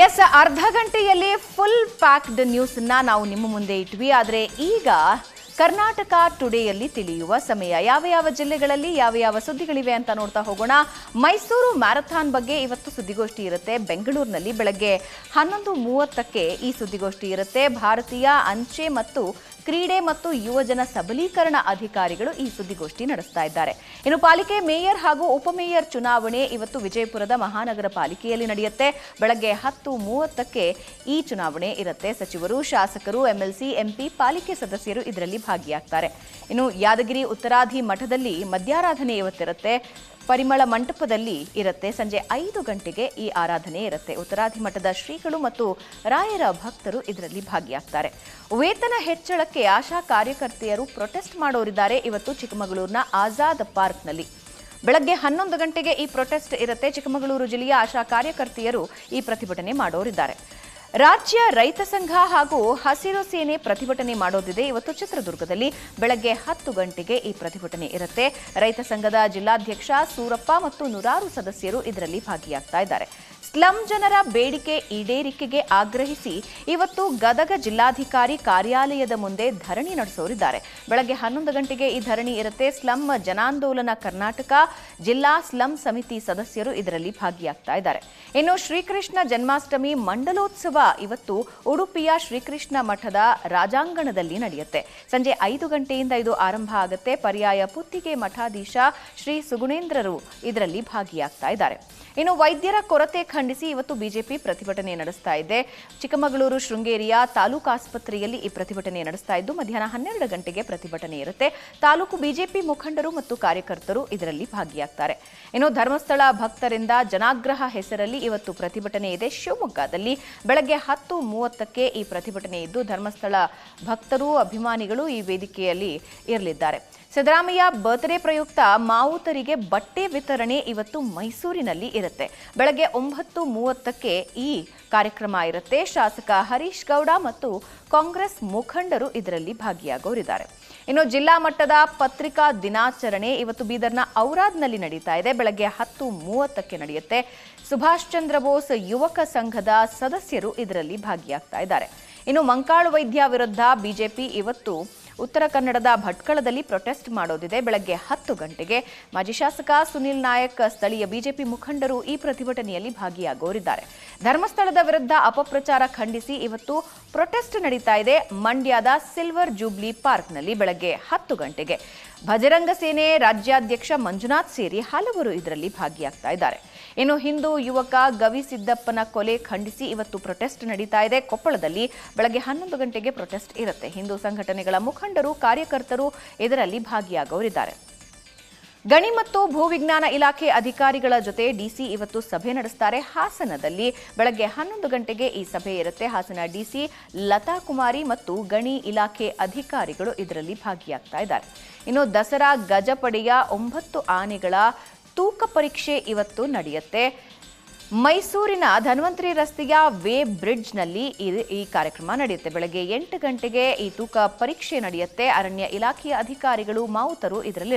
S ಅರ್ಧ ಗಂಟೆಯಲ್ಲಿ full packed ನ್ಯೂಸ್ನ ನಾವು ನಿಮ್ಮ ಮುಂದೆ ಇಟ್ವಿ. ಆದರೆ ಈಗ ಕರ್ನಾಟಕ ಟುಡೇಯಲ್ಲಿ ತಿಳಿಯುವ ಸಮಯ. ಯಾವ ಯಾವ ಜಿಲ್ಲೆಗಳಲ್ಲಿ ಯಾವ ಯಾವ ಸುದ್ದಿಗಳಿವೆ ಅಂತ ನೋಡ್ತಾ ಹೋಗೋಣ. ಮೈಸೂರು ಮ್ಯಾರಥಾನ್ ಬಗ್ಗೆ ಇವತ್ತು ಸುದ್ದಿಗೋಷ್ಠಿ ಇರುತ್ತೆ. ಬೆಂಗಳೂರಿನಲ್ಲಿ ಬೆಳಗ್ಗೆ ಹನ್ನೊಂದು ಮೂವತ್ತಕ್ಕೆ ಈ ಸುದ್ದಿಗೋಷ್ಠಿ ಇರುತ್ತೆ. ಭಾರತೀಯ ಅಂಚೆ ಮತ್ತು ಕ್ರೀಡೆ ಮತ್ತು ಯುವಜನ ಸಬಲೀಕರಣ ಅಧಿಕಾರಿಗಳು ಈ ಸುದ್ದಿಗೋಷ್ಠಿ ನಡೆಸ್ತಾ ಇದ್ದಾರೆ. ಇನ್ನು ಪಾಲಿಕೆ ಮೇಯರ್ ಹಾಗೂ ಉಪಮೇಯರ್ ಚುನಾವಣೆ ಇವತ್ತು ವಿಜಯಪುರದ ಮಹಾನಗರ ಪಾಲಿಕೆಯಲ್ಲಿ ನಡೆಯುತ್ತೆ. ಬೆಳಗ್ಗೆ ಹತ್ತು ಮೂವತ್ತಕ್ಕೆ ಈ ಚುನಾವಣೆ ಇರುತ್ತೆ. ಸಚಿವರು, ಶಾಸಕರು, ಎಂಎಲ್ಸಿ, ಎಂಪಿ, ಪಾಲಿಕೆ ಸದಸ್ಯರು ಇದರಲ್ಲಿ ಭಾಗಿಯಾಗ್ತಾರೆ. ಇನ್ನು ಯಾದಗಿರಿ ಉತ್ತರಾಧಿ ಮಠದಲ್ಲಿ ಮಧ್ಯಾರಾಧನೆ ಇವತ್ತಿರುತ್ತೆ. ಪರಿಮಳ ಮಂಟಪದಲ್ಲಿ ಇರುತ್ತೆ. ಸಂಜೆ ಐದು ಗಂಟೆಗೆ ಈ ಆರಾಧನೆ ಇರುತ್ತೆ. ಉತ್ತರಾಧಿ ಮಠದ ಶ್ರೀಗಳು ಮತ್ತು ರಾಯರ ಭಕ್ತರು ಇದರಲ್ಲಿ ಭಾಗಿಯಾಗ್ತಾರೆ. ವೇತನ ಹೆಚ್ಚಳಕ್ಕೆ ಆಶಾ ಕಾರ್ಯಕರ್ತೆಯರು ಪ್ರೊಟೆಸ್ಟ್ ಮಾಡೋರಿದ್ದಾರೆ. ಇವತ್ತು ಚಿಕ್ಕಮಗಳೂರಿನ ಆಜಾದ್ ಪಾರ್ಕ್ನಲ್ಲಿ. ಬೆಳಗ್ಗೆ ಹನ್ನೊಂದು ಗಂಟೆಗೆ ಈ ಪ್ರೊಟೆಸ್ಟ್ ಇರುತ್ತೆ. ಚಿಕ್ಕಮಗಳೂರು ಜಿಲ್ಲೆಯ ಆಶಾ ಕಾರ್ಯಕರ್ತೆಯರು ಈ ಪ್ರತಿಭಟನೆ ಮಾಡೋರಿದ್ದಾರೆ. ರಾಜ್ಯ ರೈತ ಸಂಘ ಹಾಗೂ ಹಸಿರು ಸೇನೆ ಪ್ರತಿಭಟನೆ ಮಾಡೋದಿದೆ. ಇವತ್ತು ಚಿತ್ರದುರ್ಗದಲ್ಲಿ ಬೆಳಗ್ಗೆ ಹತ್ತು ಗಂಟೆಗೆ ಈ ಪ್ರತಿಭಟನೆ ಇರುತ್ತೆ. ರೈತ ಸಂಘದ ಜಿಲ್ಲಾಧ್ಯಕ್ಷ ಸೂರಪ್ಪ ಮತ್ತು ನೂರಾರು ಸದಸ್ಯರು ಇದರಲ್ಲಿ ಭಾಗಿಯಾಗ್ತಾ ಇದ್ದಾರೆ. ಸ್ಲಂ ಜನರ ಬೇಡಿಕೆ ಈಡೇರಿಕೆಗೆ ಆಗ್ರಹಿಸಿ ಇವತ್ತು ಗದಗ ಜಿಲ್ಲಾಧಿಕಾರಿ ಕಾರ್ಯಾಲಯದ ಮುಂದೆ ಧರಣಿ ನಡೆಸೋರಿದ್ದಾರೆ. ಬೆಳಗ್ಗೆ ಹನ್ನೊಂದು ಗಂಟೆಗೆ ಈ ಧರಣಿ ಇರುತ್ತೆ. ಸ್ಲಂ ಜನಾಂದೋಲನ ಕರ್ನಾಟಕ ಜಿಲ್ಲಾ ಸ್ಲಂ ಸಮಿತಿ ಸದಸ್ಯರು ಇದರಲ್ಲಿ ಭಾಗಿಯಾಗ್ತಾ ಇದ್ದಾರೆ. ಇನ್ನು ಶ್ರೀಕೃಷ್ಣ ಜನ್ಮಾಷ್ಟಮಿ ಮಂಡಲೋತ್ಸವ ಇವತ್ತು ಉಡುಪಿಯ ಶ್ರೀಕೃಷ್ಣ ಮಠದ ರಾಜಾಂಗಣದಲ್ಲಿ ನಡೆಯುತ್ತೆ. ಸಂಜೆ ಐದು ಗಂಟೆಯಿಂದ ಇದು ಆರಂಭ ಆಗುತ್ತೆ. ಪರ್ಯಾಯ ಪುತ್ತಿಗೆ ಮಠಾಧೀಶ ಶ್ರೀ ಸುಗುಣೇಂದ್ರರು ಇದರಲ್ಲಿ ಭಾಗಿಯಾಗ್ತಾ ಇದ್ದಾರೆ. ಇನ್ನು ವೈದ್ಯರ ಕೊರತೆ ಖಂಡಿಸಿ ಇವತ್ತು ಬಿಜೆಪಿ ಪ್ರತಿಭಟನೆ ನಡೆಸ್ತಾ ಇದೆ. ಚಿಕ್ಕಮಗಳೂರು ಶೃಂಗೇರಿಯ ತಾಲೂಕು ಆಸ್ಪತ್ರೆಯಲ್ಲಿ ಈ ಪ್ರತಿಭಟನೆ ನಡೆಸ್ತಾ ಇದ್ದು, ಮಧ್ಯಾಹ್ನ ಹನ್ನೆರಡು ಗಂಟೆಗೆ ಪ್ರತಿಭಟನೆ ಇರುತ್ತೆ. ತಾಲೂಕು ಬಿಜೆಪಿ ಮುಖಂಡರು ಮತ್ತು ಕಾರ್ಯಕರ್ತರು ಇದರಲ್ಲಿ ಭಾಗಿಯಾಗ್ತಾರೆ. ಇನ್ನು ಧರ್ಮಸ್ಥಳ ಭಕ್ತರಿಂದ ಜನಾಗ್ರಹ ಹೆಸರಲ್ಲಿ ಇವತ್ತು ಪ್ರತಿಭಟನೆ ಇದೆ. ಶಿವಮೊಗ್ಗದಲ್ಲಿ ಬೆಳಗ್ಗೆ ಹತ್ತು ಮೂವತ್ತಕ್ಕೆ ಈ ಪ್ರತಿಭಟನೆ ಇದ್ದು, ಧರ್ಮಸ್ಥಳ ಭಕ್ತರು, ಅಭಿಮಾನಿಗಳು ಈ ವೇದಿಕೆಯಲ್ಲಿ ಇರಲಿದ್ದಾರೆ. ಸಿದ್ದರಾಮಯ್ಯ ಬರ್ತ್ಡೇ ಪ್ರಯುಕ್ತ ಮಾವುತರಿಗೆ ಬಟ್ಟೆ ವಿತರಣೆ ಇವತ್ತು ಮೈಸೂರಿನಲ್ಲಿ ಇರುತ್ತೆ. ಬೆಳಗ್ಗೆ ಒಂಬತ್ತು ಮೂವತ್ತಕ್ಕೆ ಈ ಕಾರ್ಯಕ್ರಮ ಇರುತ್ತೆ. ಶಾಸಕ ಹರೀಶ್ ಗೌಡ ಮತ್ತು ಕಾಂಗ್ರೆಸ್ ಮುಖಂಡರು ಇದರಲ್ಲಿ ಭಾಗಿಯಾಗೋರಿದ್ದಾರೆ. ಇನ್ನು ಜಿಲ್ಲಾ ಮಟ್ಟದ ಪತ್ರಿಕಾ ದಿನಾಚರಣೆ ಇವತ್ತು ಬೀದರ್ನ ಔರಾದ್ನಲ್ಲಿ ನಡೀತಾ ಇದೆ. ಬೆಳಗ್ಗೆ ಹತ್ತು ಮೂವತ್ತಕ್ಕೆ ನಡೆಯುತ್ತೆ. ಸುಭಾಷ್ ಚಂದ್ರ ಬೋಸ್ ಯುವಕ ಸಂಘದ ಸದಸ್ಯರು ಇದರಲ್ಲಿ ಭಾಗಿಯಾಗ್ತಾ ಇದ್ದಾರೆ. ಇನ್ನು ಮಂಕಾಳು ವೈದ್ಯ ವಿರುದ್ಧ ಬಿಜೆಪಿ ಇವತ್ತು ಉತ್ತರ ಕನ್ನಡದ ಭಟ್ಕಳದಲ್ಲಿ ಪ್ರೊಟೆಸ್ಟ್ ಮಾಡೋದಿದೆ. ಬೆಳಗ್ಗೆ ಹತ್ತು ಗಂಟೆಗೆ ಮಾಜಿ ಶಾಸಕ ಸುನಿಲ್ ನಾಯಕ್, ಸ್ಥಳೀಯ ಬಿಜೆಪಿ ಮುಖಂಡರು ಈ ಪ್ರತಿಭಟನೆಯಲ್ಲಿ ಭಾಗಿಯಾಗೋರಿದ್ದಾರೆ. ಧರ್ಮಸ್ಥಳದ ವಿರುದ್ಧ ಅಪಪ್ರಚಾರ ಖಂಡಿಸಿ ಇವತ್ತು ಪ್ರೊಟೆಸ್ಟ್ ನಡೀತಾ ಇದೆ. ಮಂಡ್ಯದ ಸಿಲ್ವರ್ ಜೂಬ್ಲಿ ಪಾರ್ಕ್ನಲ್ಲಿ ಬೆಳಗ್ಗೆ ಹತ್ತು ಗಂಟೆಗೆ ಭಜರಂಗ ಸೇನೆ ರಾಜ್ಯಾಧ್ಯಕ್ಷ ಮಂಜುನಾಥ್ ಸೇರಿ ಹಲವರು ಇದರಲ್ಲಿ ಭಾಗಿಯಾಗ್ತಾ ಇದ್ದಾರೆ. ಇನ್ನು ಹಿಂದೂ ಯುವಕ ಗವಿ ಸಿದ್ದಪ್ಪನ ಕೊಲೆ ಖಂಡಿಸಿ ಇವತ್ತು ಪ್ರೊಟೆಸ್ಟ್ ನಡೀತಾ ಇದೆ. ಕೊಪ್ಪಳದಲ್ಲಿ ಬೆಳಗ್ಗೆ ಹನ್ನೊಂದು ಗಂಟೆಗೆ ಪ್ರೊಟೆಸ್ಟ್ ಇರುತ್ತೆ. ಹಿಂದೂ ಸಂಘಟನೆಗಳ ಮುಖಂಡರು, ಕಾರ್ಯಕರ್ತರು ಇದರಲ್ಲಿ ಭಾಗಿಯಾಗೋರಿದ್ದಾರೆ. ಗಣಿ ಮತ್ತು ಭೂವಿಜ್ಞಾನ ಇಲಾಖೆ ಅಧಿಕಾರಿಗಳ ಜೊತೆ ಡಿಸಿ ಇವತ್ತು ಸಭೆ ನಡೆಸ್ತಾರೆ. ಹಾಸನದಲ್ಲಿ ಬೆಳಗ್ಗೆ ಹನ್ನೊಂದು ಗಂಟೆಗೆ ಈ ಸಭೆ ಇರುತ್ತೆ. ಹಾಸನ ಡಿಸಿ ಲತಾ ಕುಮಾರಿ ಮತ್ತು ಗಣಿ ಇಲಾಖೆ ಅಧಿಕಾರಿಗಳು ಇದರಲ್ಲಿ ಭಾಗಿಯಾಗ್ತಾ ಇದ್ದಾರೆ. ಇನ್ನು ದಸರಾ ಗಜಪಡೆಯ ಒಂಬತ್ತು ಆನೆಗಳ ತೂಕ ಪರೀಕ್ಷೆ ಇವತ್ತು ನಡೆಯುತ್ತೆ. ಮೈಸೂರಿನ ಧನ್ವಂತರಿ ರಸ್ತೆಯ ವೇ ಬ್ರಿಡ್ಜ್ನಲ್ಲಿ ಈ- ಕಾರ್ಯಕ್ರಮ ನಡೆಯುತ್ತೆ. ಬೆಳಗ್ಗೆ ಎಂಟು ಗಂಟೆಗೆ ಈ ತೂಕ ಪರೀಕ್ಷೆ ನಡೆಯುತ್ತೆ. ಅರಣ್ಯ ಇಲಾಖೆಯ ಅಧಿಕಾರಿಗಳು ಮಾವುತರು ಇದರಲ್ಲಿ